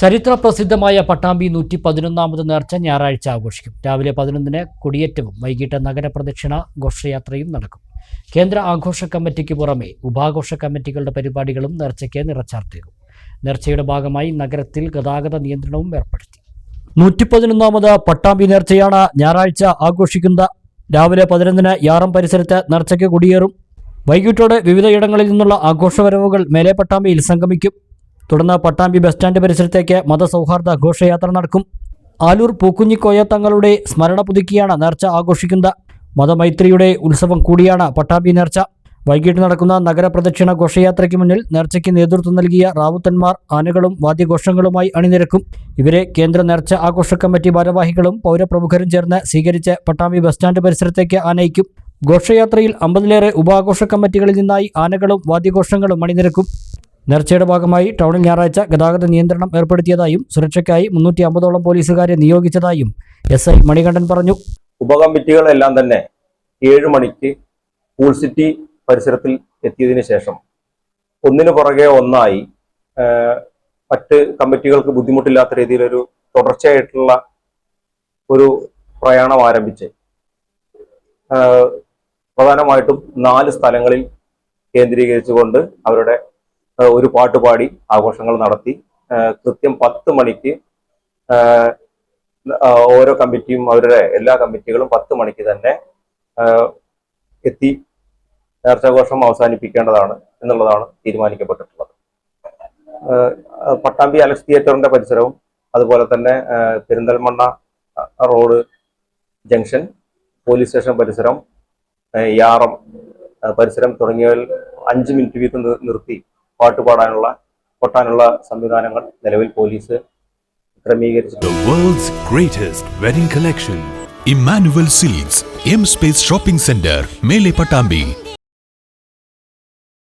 ചരിത്ര പ്രസിദ്ധമായ പട്ടാമ്പി നൂറ്റി പതിനൊന്നാമത് നേർച്ച ഞായറാഴ്ച ആഘോഷിക്കും. രാവിലെ പതിനൊന്നിന് കൊടിയേറ്റവും വൈകിട്ട് നഗരപ്രദക്ഷിണ ഘോഷയാത്രയും നടക്കും. കേന്ദ്ര ആഘോഷ കമ്മിറ്റിക്ക് പുറമെ ഉപാഘോഷ കമ്മിറ്റികളുടെ പരിപാടികളും നേർച്ചയ്ക്ക് നിറച്ചാർത്തേക്കും നേർച്ചയുടെ ഭാഗമായി നഗരത്തിൽ ഗതാഗത നിയന്ത്രണവും ഏർപ്പെടുത്തി. നൂറ്റി പതിനൊന്നാമത് പട്ടാമ്പി നേർച്ചയാണ് ഞായറാഴ്ച ആഘോഷിക്കുന്നത്. രാവിലെ പതിനൊന്നിന് യാറം പരിസരത്ത് നേർച്ചയ്ക്ക് കൊടിയേറും. വൈകിട്ടോടെ വിവിധയിടങ്ങളിൽ നിന്നുള്ള ആഘോഷവരവുകൾ മേലെ പട്ടാമ്പിയിൽ സംഗമിക്കും. തുടർന്ന് പട്ടാമ്പി ബസ് സ്റ്റാൻഡ് പരിസരത്തേക്ക് മതസൗഹാർദ്ദ ഘോഷയാത്ര നടക്കും. ആലൂർ പൂക്കുഞ്ഞിക്കോയ തങ്ങളുടെ സ്മരണ പുതുക്കിയാണ് നേർച്ച ആഘോഷിക്കുന്നത്. മതമൈത്രിയുടെ ഉത്സവം കൂടിയാണ് പട്ടാമ്പി നേർച്ച. വൈകിട്ട് നടക്കുന്ന നഗരപ്രദക്ഷിണ ഘോഷയാത്രയ്ക്ക് മുന്നിൽ നേർച്ചയ്ക്ക് നേതൃത്വം നൽകിയ റാവുത്തന്മാർ ആനകളും വാദ്യഘോഷങ്ങളുമായി അണിനിരക്കും. ഇവരെ കേന്ദ്ര നേർച്ച ആഘോഷ കമ്മിറ്റി ഭാരവാഹികളും പൗരപ്രമുഖരും ചേർന്ന് സ്വീകരിച്ച് പട്ടാമ്പി ബസ് സ്റ്റാൻഡ് പരിസരത്തേക്ക് ആനയിക്കും. ഘോഷയാത്രയിൽ അമ്പതിലേറെ ഉപാഘോഷ കമ്മിറ്റികളിൽ നിന്നായി ആനകളും വാദ്യഘോഷങ്ങളും അണിനിരക്കും. നേർച്ചയുടെ ഭാഗമായി ടൗണിൽ ഞായറാഴ്ച ഗതാഗത നിയന്ത്രണം ഏർപ്പെടുത്തിയതായും സുരക്ഷയ്ക്കായി മുന്നൂറ്റി അമ്പതോളം പോലീസുകാരെ നിയോഗിച്ചതായും എസ് ഐ മണികണ്ഠൻ പറഞ്ഞു. ഉപകമ്മിറ്റികളെല്ലാം തന്നെ ഏഴ് മണിക്ക് പൂൾ സിറ്റി പരിസരത്തിൽ എത്തിയതിനു ശേഷം ഒന്നിനു പുറകെ ഒന്നായി മറ്റ് കമ്മിറ്റികൾക്ക് ബുദ്ധിമുട്ടില്ലാത്ത രീതിയിലൊരു തുടർച്ചയായിട്ടുള്ള ഒരു പ്രയാണം ആരംഭിച്ച് പ്രധാനമായിട്ടും നാല് സ്ഥലങ്ങളിൽ കേന്ദ്രീകരിച്ചുകൊണ്ട് അവരുടെ ഒരു പാട്ട് പാടി ആഘോഷങ്ങൾ നടത്തി. കൃത്യം പത്ത് മണിക്ക് ഓരോ കമ്മിറ്റിയും അവരുടെ എല്ലാ കമ്മിറ്റികളും പത്ത് മണിക്ക് തന്നെ എത്തി നേർച്ചാഘോഷം അവസാനിപ്പിക്കേണ്ടതാണ് എന്നുള്ളതാണ് തീരുമാനിക്കപ്പെട്ടിട്ടുള്ളത്. പട്ടാമ്പി അലക്സ് തിയേറ്ററിന്റെ പരിസരവും അതുപോലെ തന്നെ Perinthalmanna road junction police station പരിസരം യാറം പരിസരം തുടങ്ങിയവയിൽ അഞ്ച് മിനിറ്റ് വീതം നിർത്തി പാട്ട് പാടാനുള്ള പൊട്ടാനുള്ള സംവിധാനങ്ങൾ നിലവിൽ police ക്രമീകരിച്ചിട്ടുണ്ട്. Emmanuel Silks M space shopping centre Mele Pattambi